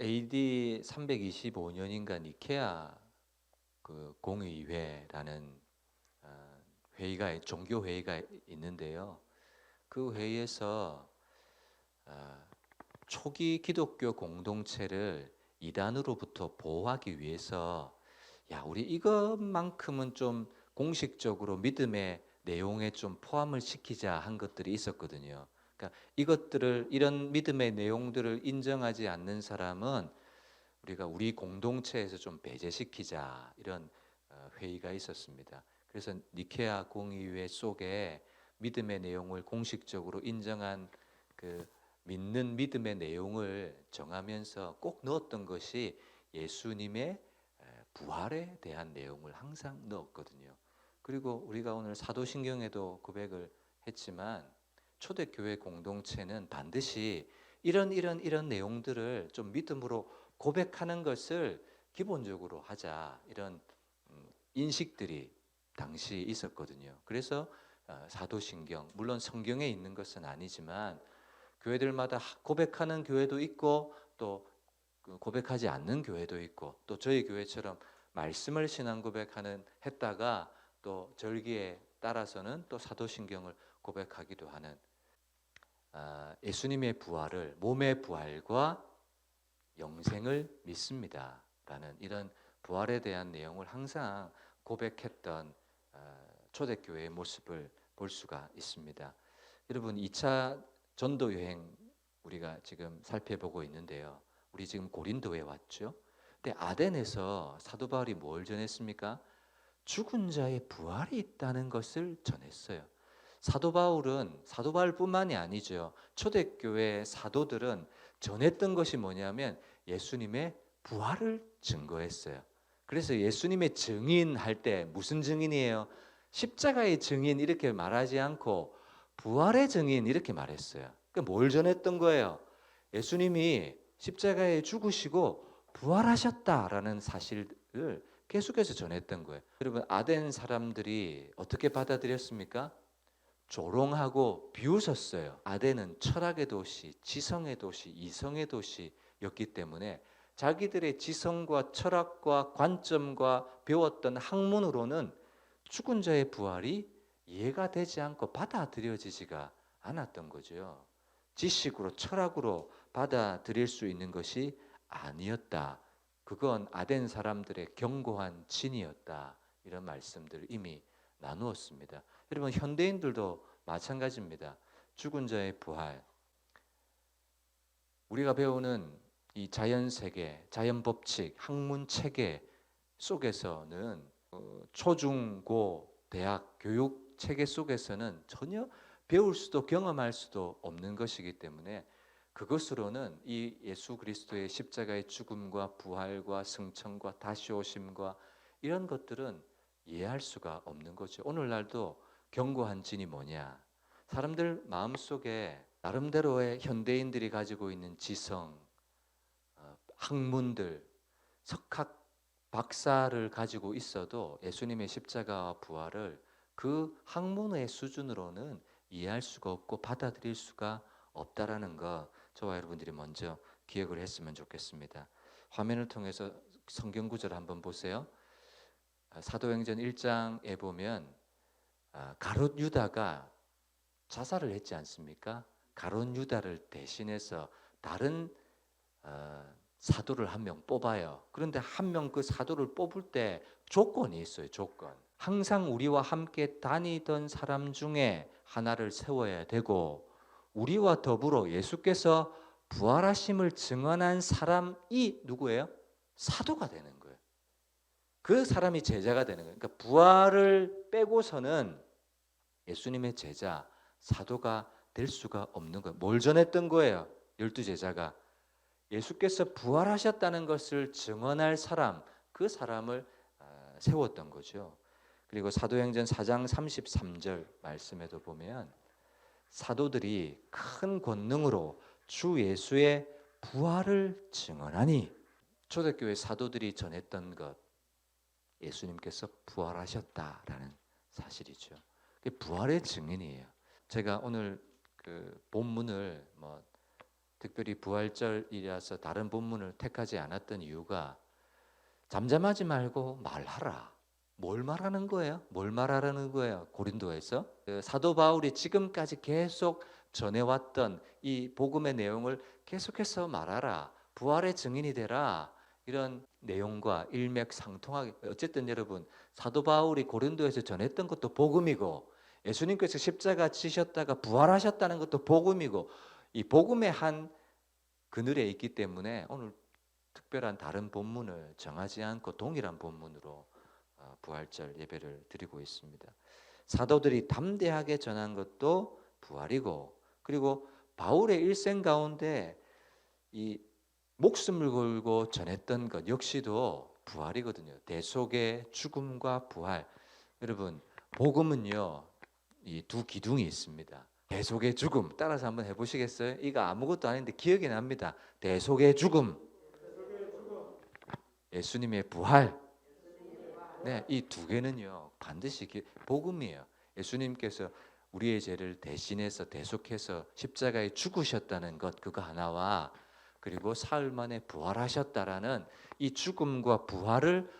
AD 325년인가 니케아 그 공의회라는 어, 회의가 종교 회의가 있는데요. 그 회의에서 어, 초기 기독교 공동체를 이단으로부터 보호하기 위해서 야 우리 이것만큼은 좀 공식적으로 믿음의 내용에 좀 포함을 시키자 한 것들이 있었거든요. 그러니까 이것들을 이런 믿음의 내용들을 인정하지 않는 사람은 우리가 우리 공동체에서 좀 배제시키자 이런 어, 회의가 있었습니다. 그래서 니케아 공의회 속에 믿음의 내용을 공식적으로 인정한 그 믿는 믿음의 내용을 정하면서 꼭 넣었던 것이 예수님의 부활에 대한 내용을 항상 넣었거든요. 그리고 우리가 오늘 사도신경에도 고백을 했지만 초대교회 공동체는 반드시 이런 이런 이런 내용들을 좀 믿음으로 고백하는 것을 기본적으로 하자 이런 음, 인식들이 당시 있었거든요. 그래서 어, 사도신경 물론 성경에 있는 것은 아니지만 교회들마다 고백하는 교회도 있고 또그 고백하지 않는 교회도 있고 또 저희 교회처럼 말씀을 신앙 고백하는 했다가 또 절기에 따라서는 또 사도신경을 고백하기도 하는 아, 예수님의 부활을 몸의 부활과 영생을 믿습니다라는 이런 부활에 대한 내용을 항상 고백했던 아, 초대교회의 모습을 볼 수가 있습니다. 여러분 2차 전도 여행 우리가 지금 살펴보고 있는데요. 우리 지금 고린도에 왔죠. 근데 아덴에서 사도 바울이 뭘 전했습니까? 죽은 자의 부활이 있다는 것을 전했어요. 사도 바울은 사도 바울뿐만이 아니죠. 초대교회 사도들은 전했던 것이 뭐냐면 예수님의 부활을 증거했어요. 그래서 예수님의 증인할 때 무슨 증인이에요? 십자가의 증인 이렇게 말하지 않고 부활의 증인 이렇게 말했어요. 그러니까 뭘 전했던 거예요? 예수님이 십자가에 죽으시고 부활하셨다라는 사실을 계속해서 전했던 거예요. 여러분 아덴 사람들이 어떻게 받아들였습니까? 조롱하고 비웃었어요. 아덴은 철학의 도시, 지성의 도시, 이성의 도시였기 때문에 자기들의 지성과 철학과 관점과 배웠던 학문으로는 죽은 자의 부활이 이해가 되지 않고 받아들여지지가 않았던 거죠. 지식으로 철학으로 받아들일 수 있는 것이 아니었다. 그건 아덴 사람들의 견고한 진이었다. 이런 말씀들을 이미 나누었습니다. 여러분 현대인들도 마찬가지입니다. 죽은 자의 부활. 우리가 배우는 이 자연 세계, 자연 법칙, 학문 체계 속에서는 어, 초중고 대학 교육 체계 속에서는 전혀 배울 수도 경험할 수도 없는 것이기 때문에 그것으로는 이 예수 그리스도의 십자가의 죽음과 부활과 승천과 다시 오심과 이런 것들은 이해할 수가 없는 거죠. 오늘날도 견고한 진이 뭐냐? 사람들 마음속에 나름대로의 현대인들이 가지고 있는 지성, 어, 학문들, 석학 박사를 가지고 있어도 예수님의 십자가와 부활을 그 학문의 수준으로는 이해할 수가 없고 받아들일 수가 없다라는 거 저와 여러분들이 먼저 기억을 했으면 좋겠습니다. 화면을 통해서 성경 구절 한번 보세요. 아, 사도행전 1장에 보면 아, 가롯 유다가 자살을 했지 않습니까? 가롯 유다를 대신해서 다른 어, 사도를 한 명 뽑아요. 그런데 한 명 그 사도를 뽑을 때 조건이 있어요. 조건. 항상 우리와 함께 다니던 사람 중에 하나를 세워야 되고 우리와 더불어 예수께서 부활하심을 증언한 사람이 누구예요? 사도가 되는 거예요. 그 사람이 제자가 되는 거예요. 그러니까 부활을 빼고서는 예수님의 제자, 사도가 될 수가 없는 거예요. 뭘 전했던 거예요? 열두 제자가 예수께서 부활하셨다는 것을 증언할 사람, 그 사람을 아, 세웠던 거죠. 그리고 사도행전 4장 33절 말씀에도 보면 사도들이 큰 권능으로 주 예수의 부활을 증언하니 초대교회 사도들이 전했던 것 예수님께서 부활하셨다라는 사실이죠. 부활의 증인이에요. 제가 오늘 그 본문을 뭐 특별히 부활절이라서 다른 본문을 택하지 않았던 이유가 잠잠하지 말고 말하라. 뭘 말하는 거예요? 뭘 말하라는 거예요? 고린도에서 그 사도 바울이 지금까지 계속 전해왔던 이 복음의 내용을 계속해서 말하라. 부활의 증인이 되라. 이런 내용과 일맥상통하게 어쨌든 여러분 사도 바울이 고린도에서 전했던 것도 복음이고 예수님께서 십자가 지셨다가 부활하셨다는 것도 복음이고 이 복음의 한 그늘에 있기 때문에 오늘 특별한 다른 본문을 정하지 않고 동일한 본문으로 어, 부활절 예배를 드리고 있습니다. 사도들이 담대하게 전한 것도 부활이고 그리고 바울의 일생 가운데 이 목숨을 걸고 전했던 것 역시도 부활이거든요. 대속의 죽음과 부활. 여러분 복음은요 이 두 기둥이 있습니다. 대속의 죽음 따라서 한번 해보시겠어요? 이거 아무것도 아닌데 기억이 납니다. 대속의 죽음, 예수님의 부활. 네, 이 두 개는요 반드시 기- 복음이에요. 예수님께서 우리의 죄를 대신해서 대속해서 십자가에 죽으셨다는 것 그거 하나와 그리고 사흘 만에 부활하셨다라는 이 죽음과 부활을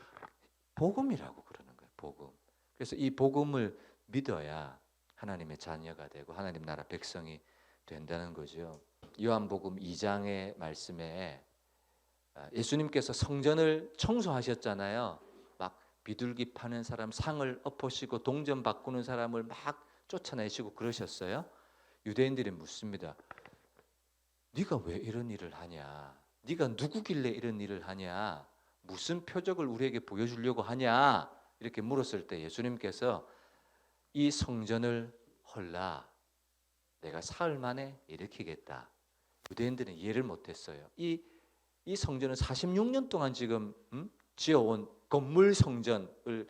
복음이라고 그러는 거예요. 복음. 그래서 이 복음을 믿어야 하나님의 자녀가 되고 하나님 나라 백성이 된다는 거죠. 요한복음 2장의 말씀에 아, 예수님께서 성전을 청소하셨잖아요. 막 비둘기 파는 사람 상을 엎으시고 동전 바꾸는 사람을 막 쫓아내시고 그러셨어요. 유대인들이 묻습니다. 네가 왜 이런 일을 하냐? 네가 누구길래 이런 일을 하냐? 무슨 표적을 우리에게 보여주려고 하냐? 이렇게 물었을 때 예수님께서 이 성전을 헐라 내가 사흘 만에 일으키겠다. 유대인들은 이해를 못했어요. 이, 이 성전은 46년 동안 지금 음? 지어온 건물 성전을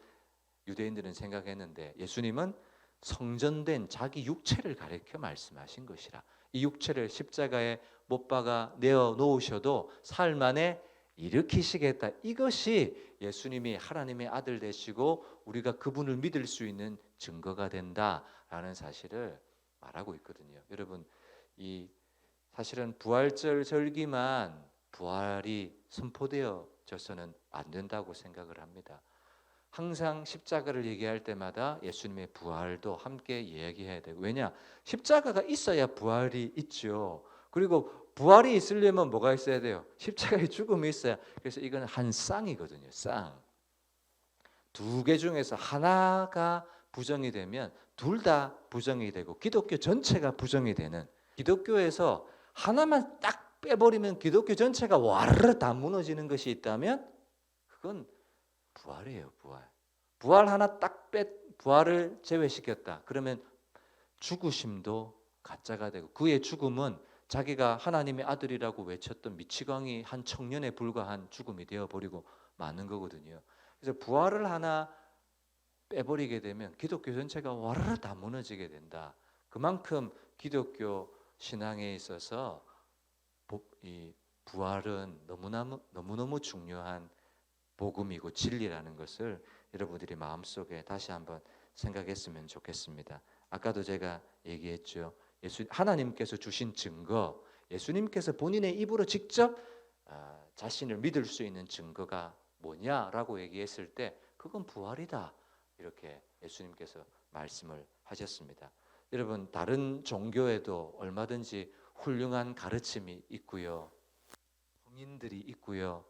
유대인들은 생각했는데 예수님은 성전된 자기 육체를 가리켜 말씀하신 것이라. 이 육체를 십자가에 못 박아 내어 놓으셔도 사흘 만에 일으키시겠다. 이것이 예수님이 하나님의 아들 되시고 우리가 그분을 믿을 수 있는 증거가 된다라는 사실을 말하고 있거든요. 여러분 이 사실은 부활절 절기만 부활이 선포되어져서는 안 된다고 생각을 합니다. 항상 십자가를 얘기할 때마다 예수님의 부활도 함께 이야기해야 되고 왜냐 십자가가 있어야 부활이 있죠. 그리고 부활이 있으려면 뭐가 있어야 돼요? 십자가의 죽음이 있어야. 그래서 이거는 한 쌍이거든요. 쌍. 두 개 중에서 하나가 부정이 되면 둘 다 부정이 되고 기독교 전체가 부정이 되는 기독교에서 하나만 딱 빼버리면 기독교 전체가 와르르 다 무너지는 것이 있다면 그건 부활이에요, 부활. 부활 하나 딱 빼, 부활을 제외시켰다. 그러면 죽으심도 가짜가 되고 그의 죽음은 자기가 하나님의 아들이라고 외쳤던 미치광이 한 청년에 불과한 죽음이 되어 버리고 마는 거거든요. 그래서 부활을 하나 빼버리게 되면 기독교 전체가 와르르 다 무너지게 된다. 그만큼 기독교 신앙에 있어서 이 부활은 너무너무 너무너무 중요한 복음이고 진리라는 것을 여러분들이 마음속에 다시 한번 생각했으면 좋겠습니다. 아까도 제가 얘기했죠. 예수 하나님께서 주신 증거, 예수님께서 본인의 입으로 직접 아, 자신을 믿을 수 있는 증거가 뭐냐라고 얘기했을 때 그건 부활이다. 이렇게 예수님께서 말씀을 하셨습니다. 여러분 다른 종교에도 얼마든지 훌륭한 가르침이 있고요. 성인들이 있고요.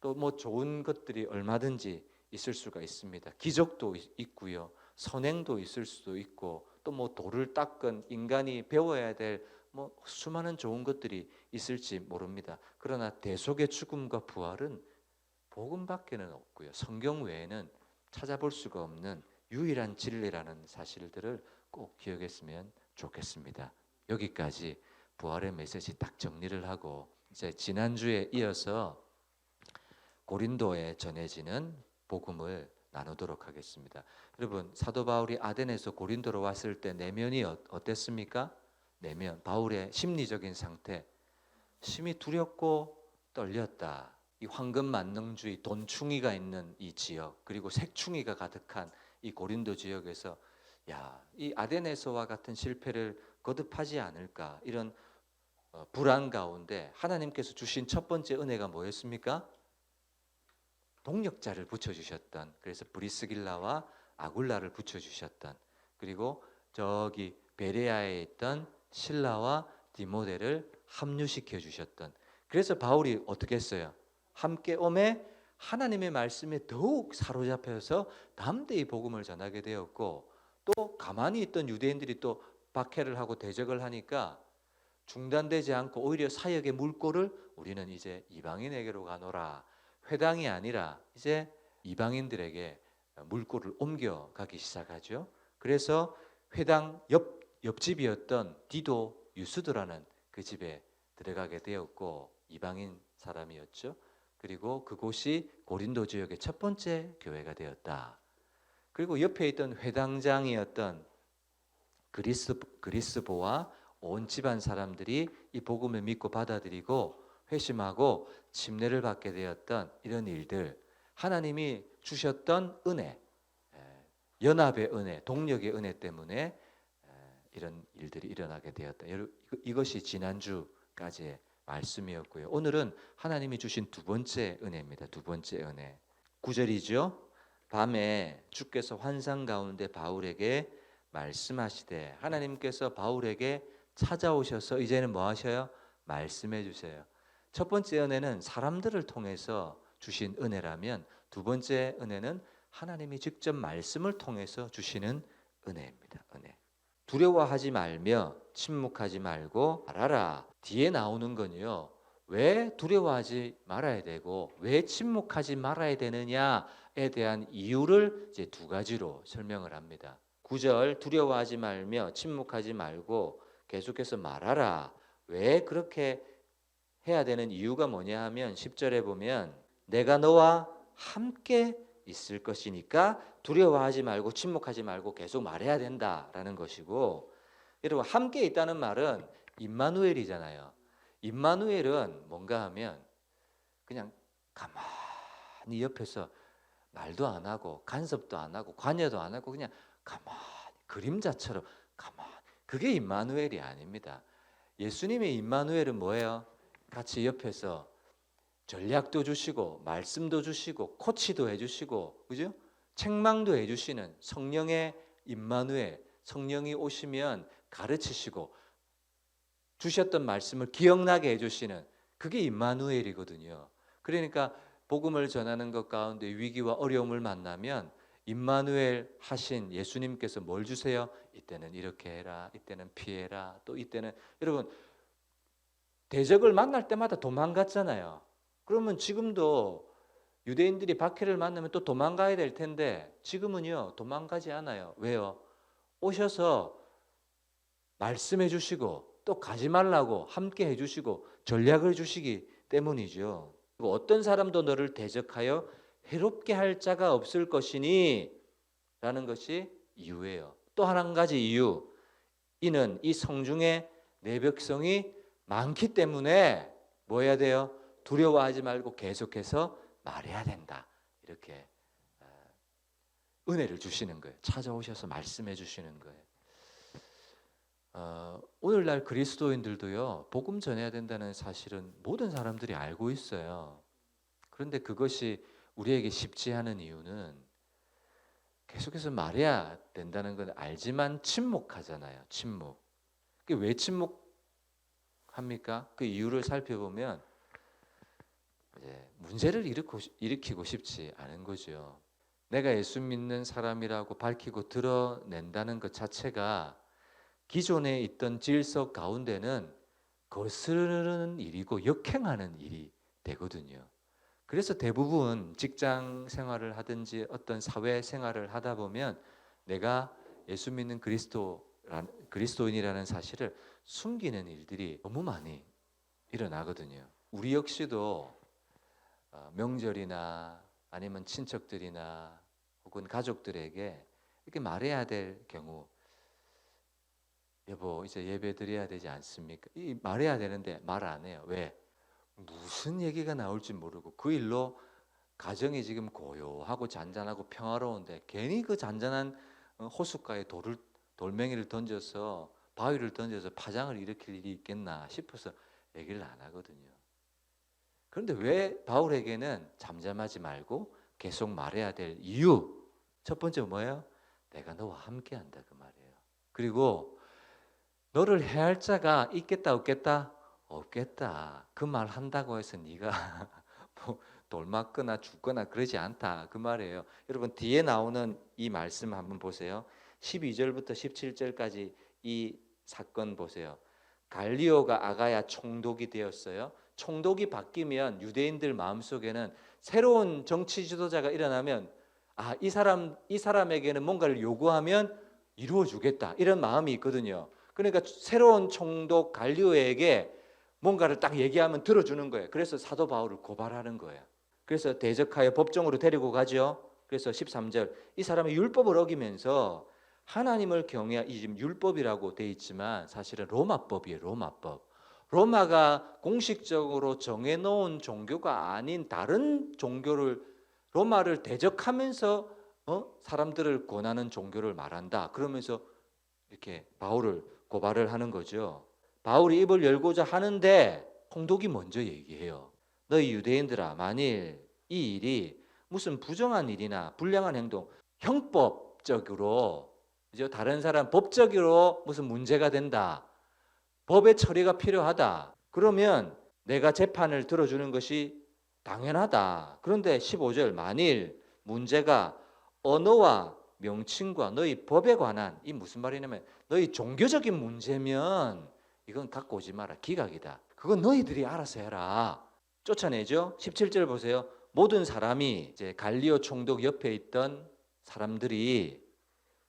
또 뭐 좋은 것들이 얼마든지 있을 수가 있습니다. 기적도 있고요. 선행도 있을 수도 있고 또 뭐 돌을 닦은 인간이 배워야 될 뭐 수많은 좋은 것들이 있을지 모릅니다. 그러나 대속의 죽음과 부활은 복음밖에는 없고요. 성경 외에는 찾아볼 수가 없는 유일한 진리라는 사실들을 꼭 기억했으면 좋겠습니다. 여기까지 부활의 메시지 딱 정리를 하고 이제 지난주에 이어서 고린도에 전해지는 복음을 나누도록 하겠습니다. 여러분 사도 바울이 아덴에서 고린도로 왔을 때 내면이 어- 어땠습니까? 내면 바울의 심리적인 상태 심히 두렵고 떨렸다. 이 황금 만능주의 돈충이가 있는 이 지역 그리고 색충이가 가득한 이 고린도 지역에서 야, 이 아덴에서와 같은 실패를 거듭하지 않을까 이런 어, 불안 가운데 하나님께서 주신 첫 번째 은혜가 뭐였습니까? 동력자를 붙여주셨던 그래서 브리스길라와 아굴라를 붙여주셨던 그리고 저기 베레아에 있던 신라와 디모데를 합류시켜 주셨던 그래서 바울이 어떻게 했어요? 함께 오매 하나님의 말씀에 더욱 사로잡혀서 담대히 복음을 전하게 되었고 또 가만히 있던 유대인들이 또 박해를 하고 대적을 하니까 중단되지 않고 오히려 사역의 물꼬를 우리는 이제 이방인에게로 가노라 회당이 아니라 이제 이방인들에게 물꼬를 옮겨가기 시작하죠. 그래서 회당 옆 옆집이었던 디도 유스도라는 그 집에 들어가게 되었고 이방인 사람이었죠. 그리고 그곳이 고린도 지역의 첫 번째 교회가 되었다. 그리고 옆에 있던 회당장이었던 그리스 그리스보와 온 집안 사람들이 이 복음을 믿고 받아들이고 회심하고 침례를 받게 되었던 이런 일들 하나님이 주셨던 은혜 에, 연합의 은혜 동력의 은혜 때문에 에, 이런 일들이 일어나게 되었다. 이것이 지난주까지의 말씀이었고요. 오늘은 하나님이 주신 두 번째 은혜입니다. 두 번째 은혜. 구절이죠. 밤에 주께서 환상 가운데 바울에게 말씀하시되 하나님께서 바울에게 찾아오셔서 이제는 뭐 하셔요? 말씀해 주세요. 첫 번째 은혜는 사람들을 통해서 주신 은혜라면 두 번째 은혜는 하나님이 직접 말씀을 통해서 주시는 은혜입니다. 은혜. 두려워하지 말며 침묵하지 말고 말하라. 뒤에 나오는 건요. 왜 두려워하지 말아야 되고 왜 침묵하지 말아야 되느냐에 대한 이유를 이제 두 가지로 설명을 합니다. 9절 두려워하지 말며 침묵하지 말고 계속해서 말하라. 왜 그렇게 해야 되는 이유가 뭐냐 하면 10절에 보면 내가 너와 함께 있을 것이니까 두려워하지 말고 침묵하지 말고 계속 말해야 된다라는 것이고 여러분 함께 있다는 말은 임마누엘이잖아요. 임마누엘은 뭔가 하면 그냥 가만히 옆에서 말도 안 하고 간섭도 안 하고 관여도 안 하고 그냥 가만히 그림자처럼 가만히 그게 임마누엘이 아닙니다. 예수님의 임마누엘은 뭐예요? 같이 옆에서 전략도 주시고 말씀도 주시고 코치도 해주시고 그죠? 책망도 해주시는 성령의 임마누엘 성령이 오시면 가르치시고 주셨던 말씀을 기억나게 해주시는 그게 임마누엘이거든요. 그러니까 복음을 전하는 것 가운데 위기와 어려움을 만나면 임마누엘 하신 예수님께서 뭘 주세요? 이때는 이렇게 해라. 이때는 피해라. 또 이때는 여러분 대적을 만날 때마다 도망갔잖아요. 그러면 지금도 유대인들이 박해를 만나면 또 도망가야 될 텐데 지금은요 도망가지 않아요. 왜요? 오셔서 말씀해 주시고 또 가지 말라고 함께 해 주시고 전략을 주시기 때문이죠. 어떤 사람도 너를 대적하여 해롭게 할 자가 없을 것이니 라는 것이 이유예요. 또 한 가지 이유. 이는 이 성중에 내 백성이 많기 때문에 뭐 해야 돼요? 두려워하지 말고 계속해서 말해야 된다. 이렇게 어, 은혜를 주시는 거예요. 찾아오셔서 말씀해 주시는 거예요. 어, 오늘날 그리스도인들도요 복음 전해야 된다는 사실은 모든 사람들이 알고 있어요. 그런데 그것이 우리에게 쉽지 않은 이유는 계속해서 말해야 된다는 건 알지만 침묵하잖아요. 침묵. 왜 침묵 합니까? 그 이유를 살펴보면 이제 문제를 일으키고, 일으키고 싶지 않은 거죠. 내가 예수 믿는 사람이라고 밝히고 드러낸다는 것 자체가 기존에 있던 질서 가운데는 거스르는 일이고 역행하는 일이 되거든요. 그래서 대부분 직장 생활을 하든지 어떤 사회 생활을 하다 보면 내가 예수 믿는 그리스도 그리스도인이라는 사실을 숨기는 일들이 너무 많이 일어나거든요. 우리 역시도 어, 명절이나 아니면 친척들이나 혹은 가족들에게 이렇게 말해야 될 경우 여보 이제 예배 드려야 되지 않습니까? 이 말해야 되는데 말 안 해요. 왜? 무슨 얘기가 나올지 모르고 그 일로 가정이 지금 고요하고 잔잔하고 평화로운데 괜히 그 잔잔한 어, 호숫가에 돌을 돌멩이를 던져서 바위를 던져서 파장을 일으킬 일이 있겠나 싶어서 얘기를 안 하거든요. 그런데 왜 바울에게는 잠잠하지 말고 계속 말해야 될 이유 첫 번째 뭐예요? 내가 너와 함께한다 그 말이에요. 그리고 너를 해할 자가 있겠다 없겠다 없겠다 그 말 한다고 해서 네가 뭐 돌맞거나 죽거나 그러지 않다 그 말이에요. 여러분 뒤에 나오는 이 말씀 한번 보세요. 12절부터 17절까지 이 사건 보세요. 갈리오가 아가야 총독이 되었어요. 총독이 바뀌면 유대인들 마음속에는 새로운 정치 지도자가 일어나면 아, 이 사람 이 사람에게는 뭔가를 요구하면 이루어 주겠다. 이런 마음이 있거든요. 그러니까 새로운 총독 갈리오에게 뭔가를 딱 얘기하면 들어주는 거예요. 그래서 사도 바울을 고발하는 거예요. 그래서 대적하여 법정으로 데리고 가죠. 그래서 13절 이 사람이 율법을 어기면서 하나님을 경외하 이 지금 율법이라고 돼 있지만 사실은 로마법이에요. 로마법. 로마가 공식적으로 정해 놓은 종교가 아닌 다른 종교를 로마를 대적하면서 어? 사람들을 권하는 종교를 말한다. 그러면서 이렇게 바울을 고발을 하는 거죠. 바울이 입을 열고자 하는데 홍독이 먼저 얘기해요. 너희 유대인들아 만일 이 일이 무슨 부정한 일이나 불량한 행동, 형법적으로 이제 다른 사람 법적으로 무슨 문제가 된다. 법의 처리가 필요하다. 그러면 내가 재판을 들어주는 것이 당연하다. 그런데 15절 만일 문제가 언어와 명칭과 너희 법에 관한 이 무슨 말이냐면 너희 종교적인 문제면 이건 갖고 오지 마라. 기각이다. 그건 너희들이 알아서 해라. 쫓아내죠. 17절 보세요. 모든 사람이 이제 갈리오 총독 옆에 있던 사람들이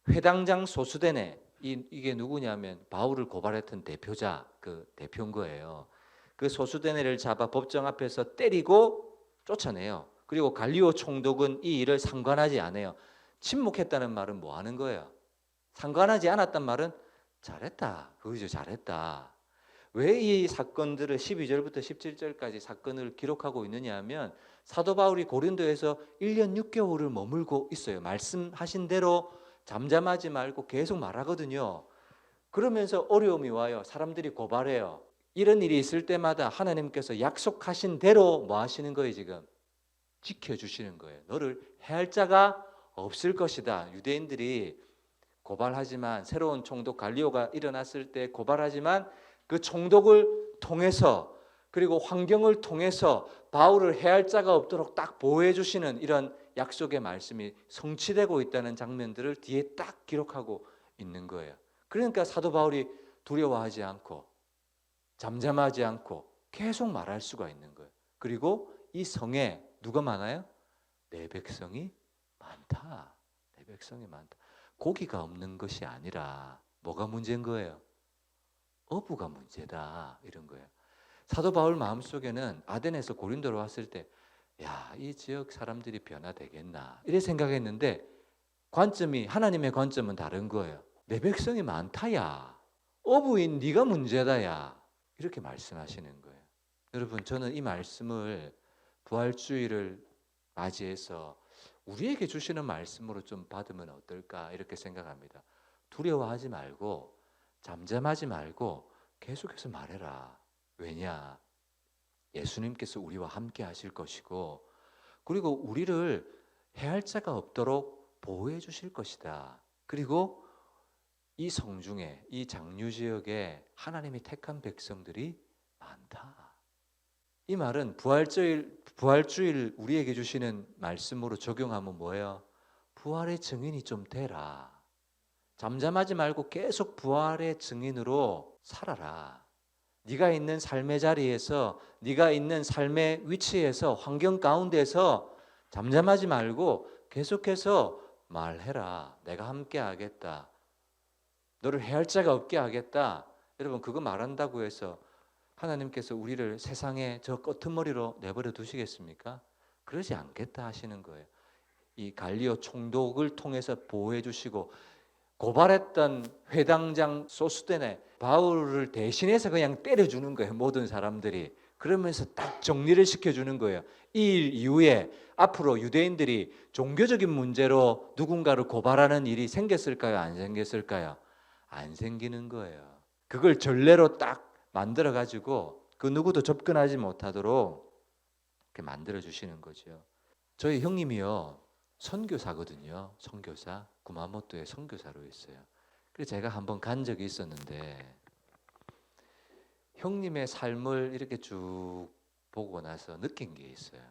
회당장 소수대네 이, 이게 누구냐면 바울을 고발했던 대표자 그 대표인 거예요. 그 소수대네를 잡아 법정 앞에서 때리고 쫓아내요. 그리고 갈리오 총독은 이 일을 상관하지 않아요. 침묵했다는 말은 뭐 하는 거예요? 상관하지 않았단 말은 잘했다. 그거죠. 잘했다. 왜 이 사건들을 12절부터 17절까지 사건을 기록하고 있느냐 하면 사도 바울이 고린도에서 1년 6개월을 머물고 있어요. 말씀하신 대로 잠잠하지 말고 계속 말하거든요. 그러면서 어려움이 와요. 사람들이 고발해요. 이런 일이 있을 때마다 하나님께서 약속하신 대로 뭐 하시는 거예요, 지금? 지켜주시는 거예요. 너를 해할 자가 없을 것이다. 유대인들이 고발하지만 새로운 총독 갈리오가 일어났을 때 고발하지만 그 총독을 통해서 그리고 환경을 통해서 바울을 해할 자가 없도록 딱 보호해 주시는 이런 약속의 말씀이 성취되고 있다는 장면들을 뒤에 딱 기록하고 있는 거예요. 그러니까 사도 바울이 두려워하지 않고 잠잠하지 않고 계속 말할 수가 있는 거예요. 그리고 이 성에 누가 많아요? 내 백성이 많다. 내 백성이 많다. 고기가 없는 것이 아니라 뭐가 문제인 거예요? 어부가 문제다. 이런 거예요. 사도 바울 마음속에는 아덴에서 고린도로 왔을 때 야, 이 지역 사람들이 변화되겠나. 이래 생각했는데 관점이 하나님의 관점은 다른 거예요. 내 백성이 많다야. 어부인 네가 문제다야. 이렇게 말씀하시는 거예요. 여러분 저는 이 말씀을 부활주의를 맞이해서 우리에게 주시는 말씀으로 좀 받으면 어떨까 이렇게 생각합니다. 두려워하지 말고 잠잠하지 말고 계속해서 말해라. 왜냐? 예수님께서 우리와 함께 하실 것이고 그리고 우리를 해할 자가 없도록 보호해 주실 것이다. 그리고 이 성중에 이 장류 지역에 하나님이 택한 백성들이 많다. 이 말은 부활주일 부활주일 우리에게 주시는 말씀으로 적용하면 뭐예요? 부활의 증인이 좀 되라. 잠잠하지 말고 계속 부활의 증인으로 살아라. 네가 있는 삶의 자리에서 네가 있는 삶의 위치에서 환경 가운데서 잠잠하지 말고 계속해서 말해라. 내가 함께 하겠다. 너를 해할 자가 없게 하겠다. 여러분 그거 말한다고 해서 하나님께서 우리를 세상에 저 끄트머리로 내버려 두시겠습니까? 그러지 않겠다 하시는 거예요. 이 갈리오 총독을 통해서 보호해 주시고 고발했던 회당장 소수대네 바울을 대신해서 그냥 때려주는 거예요. 모든 사람들이 그러면서 딱 정리를 시켜주는 거예요. 이 일 이후에 앞으로 유대인들이 종교적인 문제로 누군가를 고발하는 일이 생겼을까요? 안 생겼을까요? 안 생기는 거예요. 그걸 전례로 딱 만들어 가지고 그 누구도 접근하지 못하도록 이렇게 만들어 주시는 거죠. 저희 형님이요 선교사거든요. 선교사 구마모토에 선교사로 있어요. 그래서 제가 한번 간 적이 있었는데 형님의 삶을 이렇게 쭉 보고 나서 느낀 게 있어요.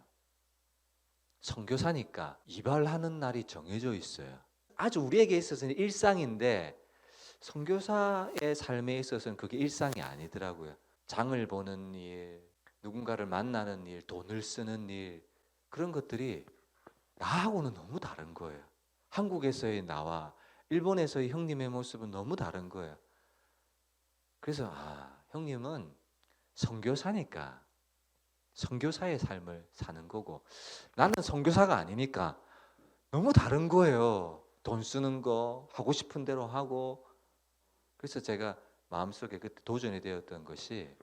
선교사니까 이발하는 날이 정해져 있어요. 아주 우리에게 있어서는 일상인데 선교사의 삶에 있어서는 그게 일상이 아니더라고요. 장을 보는 일, 누군가를 만나는 일, 돈을 쓰는 일 그런 것들이 나하고는 너무 다른 거예요. 한국에서의 나와 일본에서의 형님의 모습은 너무 다른 거예요. 그래서 아, 형님은 선교사니까 선교사의 삶을 사는 거고 나는 선교사가 아니니까 너무 다른 거예요. 돈 쓰는 거 하고 싶은 대로 하고 그래서 제가 마음속에 그때 도전이 되었던 것이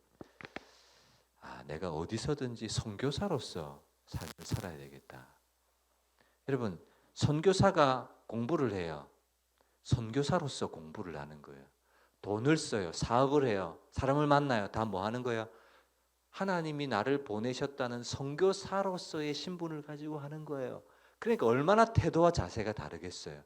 아, 내가 어디서든지 선교사로서 삶을 살아야 되겠다. 여러분, 선교사가 공부를 해요. 선교사로서 공부를 하는 거예요. 돈을 써요. 사업을 해요. 사람을 만나요. 다 뭐 하는 거예요? 하나님이 나를 보내셨다는 선교사로서의 신분을 가지고 하는 거예요. 그러니까 얼마나 태도와 자세가 다르겠어요.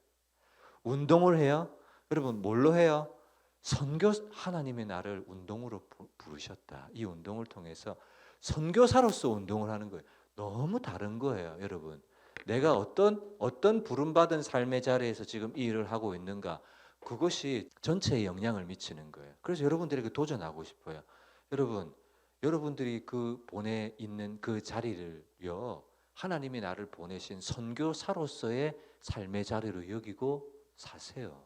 운동을 해요. 여러분 뭘로 해요? 선교 하나님이 나를 운동으로 부- 부르셨다. 이 운동을 통해서 선교사로서 운동을 하는 거예요. 너무 다른 거예요, 여러분. 내가 어떤 어떤 부름 받은 삶의 자리에서 지금 이 일을 하고 있는가 그것이 전체에 영향을 미치는 거예요. 그래서 여러분들에게 도전하고 싶어요. 여러분, 여러분들이 그 보내 있는 그 자리를요. 하나님이 나를 보내신 선교사로서의 삶의 자리로 여기고 사세요.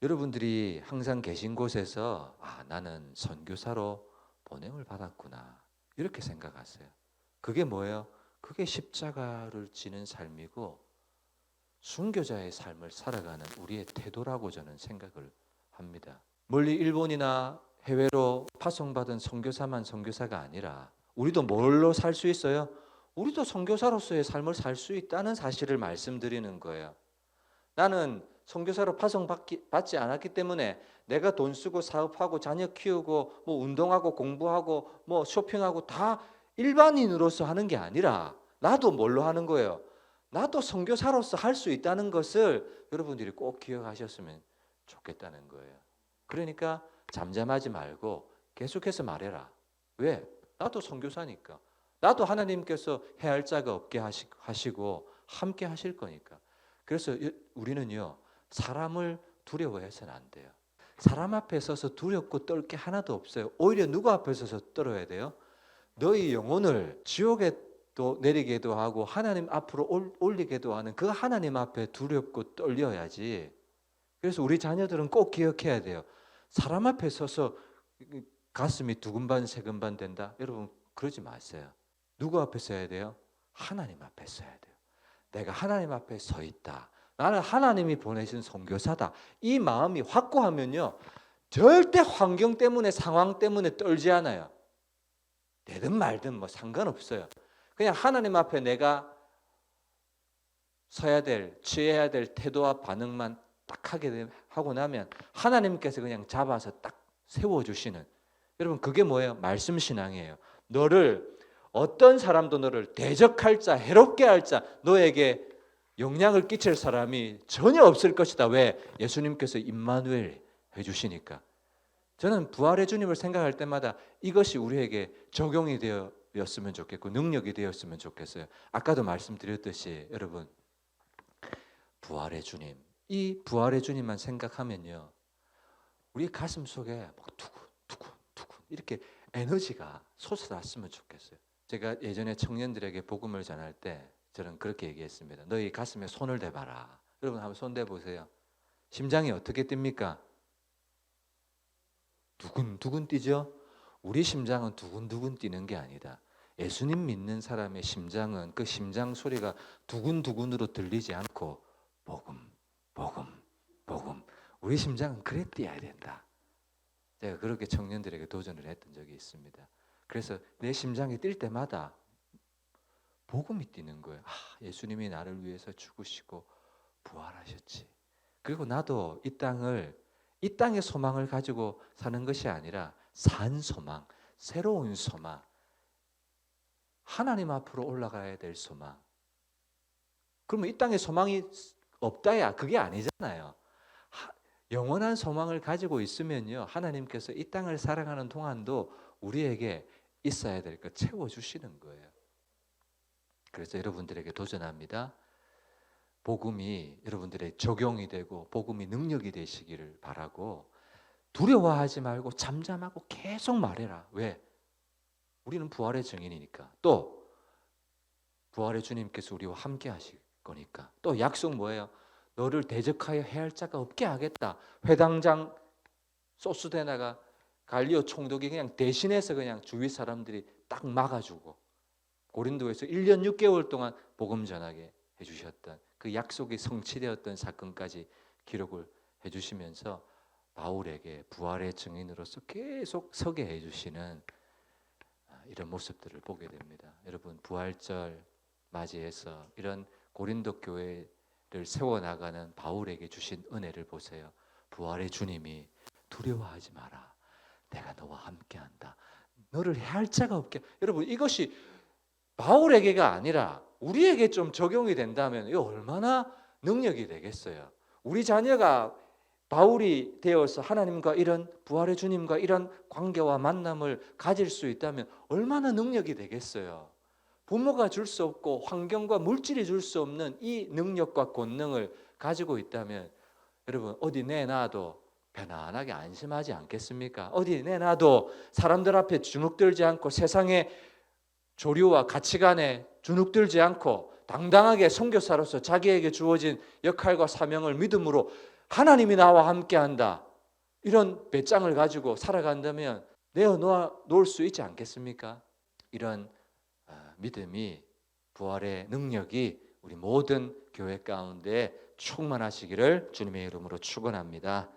여러분들이 항상 계신 곳에서 아, 나는 선교사로 보냄을 받았구나. 이렇게 생각하세요. 그게 뭐예요? 그게 십자가를 지는 삶이고 순교자의 삶을 살아가는 우리의 태도라고 저는 생각을 합니다. 멀리 일본이나 해외로 파송받은 선교사만 선교사가 아니라 우리도 뭘로 살 수 있어요? 우리도 선교사로서의 삶을 살 수 있다는 사실을 말씀드리는 거예요. 나는 선교사로 파송받지 받지 않았기 때문에 내가 돈 쓰고 사업하고 자녀 키우고 뭐 운동하고 공부하고 뭐 쇼핑하고 다 일반인으로서 하는 게 아니라 나도 뭘로 하는 거예요? 나도 선교사로서 할 수 있다는 것을 여러분들이 꼭 기억하셨으면 좋겠다는 거예요. 그러니까 잠잠하지 말고 계속해서 말해라. 왜? 나도 선교사니까. 나도 하나님께서 해할 자가 없게 하시- 하시고 함께 하실 거니까. 그래서 이- 우리는요 사람을 두려워해서는 안 돼요. 사람 앞에 서서 두렵고 떨 게 하나도 없어요. 오히려 누구 앞에 서서 떨어야 돼요? 너희 영혼을 지옥에 또 내리게도 하고 하나님 앞으로 올- 올리게도 하는 그 하나님 앞에 두렵고 떨려야지. 그래서 우리 자녀들은 꼭 기억해야 돼요. 사람 앞에 서서 가슴이 두근반 세근반 된다. 여러분 그러지 마세요. 누구 앞에 서야 돼요? 하나님 앞에 서야 돼요. 내가 하나님 앞에 서 있다. 나는 하나님이 보내신 선교사다. 이 마음이 확고하면요. 절대 환경 때문에 상황 때문에 떨지 않아요. 되든 말든 뭐 상관없어요. 그냥 하나님 앞에 내가 서야 될, 취해야 될 태도와 반응만 딱 하게 되- 하고 나면 하나님께서 그냥 잡아서 딱 세워 주시는 여러분 그게 뭐예요? 말씀 신앙이에요. 너를 어떤 사람도 너를 대적할 자, 해롭게 할 자, 너에게 영향을 끼칠 사람이 전혀 없을 것이다. 왜? 예수님께서 임마누엘 해 주시니까. 저는 부활의 주님을 생각할 때마다 이것이 우리에게 적용이 되었으면 좋겠고 능력이 되었으면 좋겠어요. 아까도 말씀드렸듯이 여러분 부활의 주님 이 부활의 주님만 생각하면요 우리 가슴 속에 막 두근 두근 두근 이렇게 에너지가 솟아났으면 좋겠어요. 제가 예전에 청년들에게 복음을 전할 때 저는 그렇게 얘기했습니다. 너희 가슴에 손을 대봐라. 여러분 한번 손 대보세요. 심장이 어떻게 뜁니까? 두근두근 뛰죠. 우리 심장은 두근두근 뛰는 게 아니다. 예수님 믿는 사람의 심장은 그 심장 소리가 두근두근으로 들리지 않고 복음, 복음, 복음. 우리 심장은 그래 뛰어야 된다. 제가 그렇게 청년들에게 도전을 했던 적이 있습니다. 그래서 내 심장이 뛸 때마다 복음이 뛰는 거예요. 아, 예수님이 나를 위해서 죽으시고 부활하셨지. 그리고 나도 이 땅을 이 땅의 소망을 가지고 사는 것이 아니라 산 소망, 새로운 소망, 하나님 앞으로 올라가야 될 소망. 그러면 이 땅에 소망이 없다야 그게 아니잖아요. 하- 영원한 소망을 가지고 있으면요 하나님께서 이 땅을 살아가는 동안도 우리에게 있어야 될 것 채워 주시는 거예요. 그래서 여러분들에게 도전합니다. 복음이 여러분들의 적용이 되고 복음이 능력이 되시기를 바라고 두려워하지 말고 잠잠하고 계속 말해라. 왜? 우리는 부활의 증인이니까. 또 부활의 주님께서 우리와 함께 하실 거니까. 또 약속 뭐예요? 너를 대적하여 해할 자가 없게 하겠다. 회당장 소스데나가 갈리오 총독이 그냥 대신해서 그냥 주위 사람들이 딱 막아주고 고린도에서 1년 6개월 동안 복음 전하게 해주셨던 그 약속이 성취되었던 사건까지 기록을 해주시면서 바울에게 부활의 증인으로서 계속 서게 해주시는 아, 이런 모습들을 보게 됩니다. 여러분 부활절 맞이해서 이런 고린도 교회를 세워 나가는 바울에게 주신 은혜를 보세요. 부활의 주님이 두려워하지 마라. 내가 너와 함께한다. 너를 해할 자가 없게. 여러분 이것이 바울에게가 아니라 우리에게 좀 적용이 된다면 이 얼마나 능력이 되겠어요. 우리 자녀가 바울이 되어서 하나님과 이런 부활의 주님과 이런 관계와 만남을 가질 수 있다면 얼마나 능력이 되겠어요. 부모가 줄 수 없고 환경과 물질이 줄 수 없는 이 능력과 권능을 가지고 있다면 여러분 어디 내놔도 편안하게 안심하지 않겠습니까? 어디 내놔도 사람들 앞에 주눅들지 않고 세상의 조류와 가치관에 주눅들지 않고 당당하게 선교사로서 자기에게 주어진 역할과 사명을 믿음으로 하나님이 나와 함께한다. 이런 배짱을 가지고 살아간다면 내어 놓아 놓을 수 있지 않겠습니까? 이런 아, 믿음이 부활의 능력이 우리 모든 교회 가운데 충만하시기를 주님의 이름으로 축원합니다.